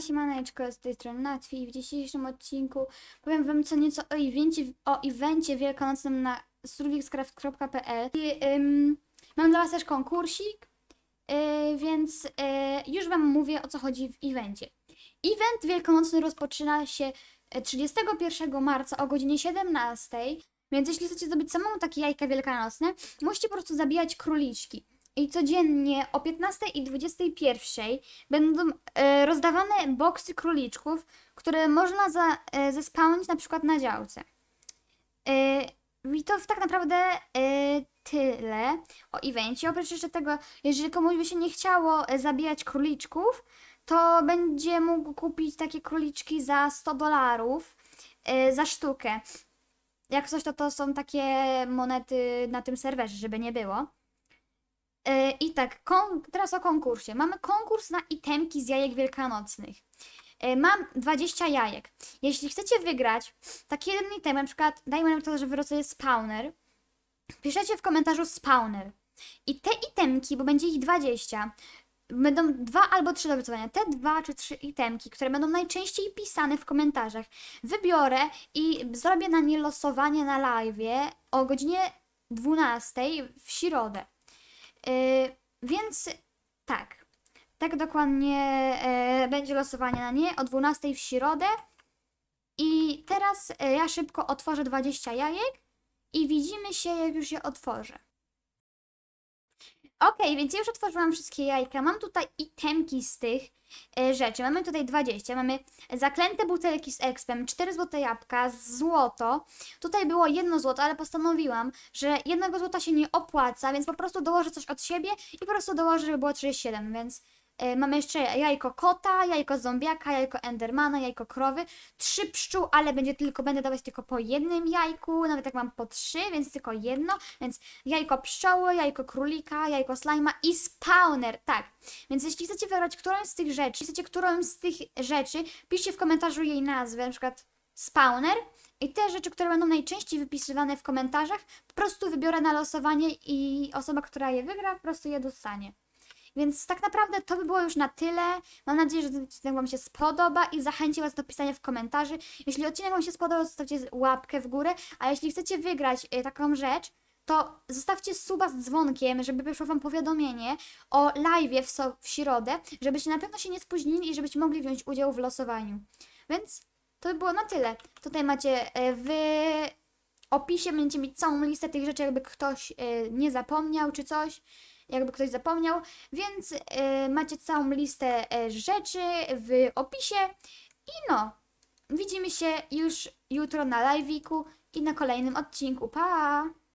Siema, siemaneczko, z tej strony Natwi i w dzisiejszym odcinku powiem wam co nieco o evencie, o evencie wielkanocnym na survixcraft.pl I ym, mam dla was też konkursik, yy, więc yy, już wam mówię o co chodzi w evencie. Event wielkanocny rozpoczyna się e, 31 marca o godzinie 17, więc jeśli chcecie zdobyć samemu takie jajka wielkanocne, musicie po prostu zabijać króliczki. I codziennie o 15 i 21 będą e, rozdawane boksy króliczków, które można za, e, zespałnić na przykład na działce. E, I to tak naprawdę tyle o evencie. Oprócz jeszcze tego, jeżeli komuś by się nie chciało zabijać króliczków, to będzie mógł kupić takie króliczki za 100 dolarów za sztukę. Jak coś, to to są takie monety na tym serwerze, żeby nie było. E, I tak, teraz o konkursie. Mamy konkurs na itemki z jajek wielkanocnych. E, Mam 20 jajek. Jeśli chcecie wygrać taki jeden item, na przykład dajmy na to, że wyrosuje spawner, piszecie w komentarzu spawner. I te itemki, bo będzie ich 20, będą dwa albo trzy do wycofania. Te dwa czy trzy itemki, które będą najczęściej pisane w komentarzach, wybiorę i zrobię na nie losowanie na live o godzinie 12 w środę. Yy, więc tak. Tak dokładnie e, będzie losowanie na nie o 12 w środę. I teraz e, ja szybko otworzę 20 jajek i widzimy się, jak już je otworzę. Okej, więc ja już otworzyłam wszystkie jajka. Mam tutaj itemki z tych e, rzeczy. Mamy tutaj 20. Mamy zaklęte butelki z expem, 4 złote jabłka, złoto. Tutaj było jedno złoto, ale postanowiłam, że jednego złota się nie opłaca, więc po prostu dołożę coś od siebie i po prostu dołożę, żeby było 37, więc mamy jeszcze jajko kota, jajko zombiaka, jajko endermana, jajko krowy, trzy pszczół, ale będzie tylko, będę dawać tylko po jednym jajku, nawet jak mam po trzy, więc tylko jedno, więc jajko pszczoły, jajko królika, jajko slajma i spawner, tak. Więc jeśli chcecie wybrać którąś z tych rzeczy, chcecie którąś z tych rzeczy, piszcie w komentarzu jej nazwę, na przykład spawner. I te rzeczy, które będą najczęściej wypisywane w komentarzach, po prostu wybiorę na losowanie i osoba, która je wygra, po prostu je dostanie. Więc tak naprawdę to by było już na tyle. Mam nadzieję, że ten odcinek Wam się spodoba i zachęci Was do pisania w komentarzu. Jeśli odcinek Wam się spodobał, zostawcie łapkę w górę, a jeśli chcecie wygrać y, taką rzecz, to zostawcie suba z dzwonkiem, żeby wyszło Wam powiadomienie o live w, so- w środę, żebyście na pewno się nie spóźnili i żebyście mogli wziąć udział w losowaniu. Więc to by było na tyle. Tutaj macie e, w opisie będziecie mieć całą listę tych rzeczy, jakby ktoś e, nie zapomniał czy coś, jakby ktoś zapomniał, więc e, macie całą listę e, rzeczy w opisie i no, widzimy się już jutro na live'iku i na kolejnym odcinku. Pa!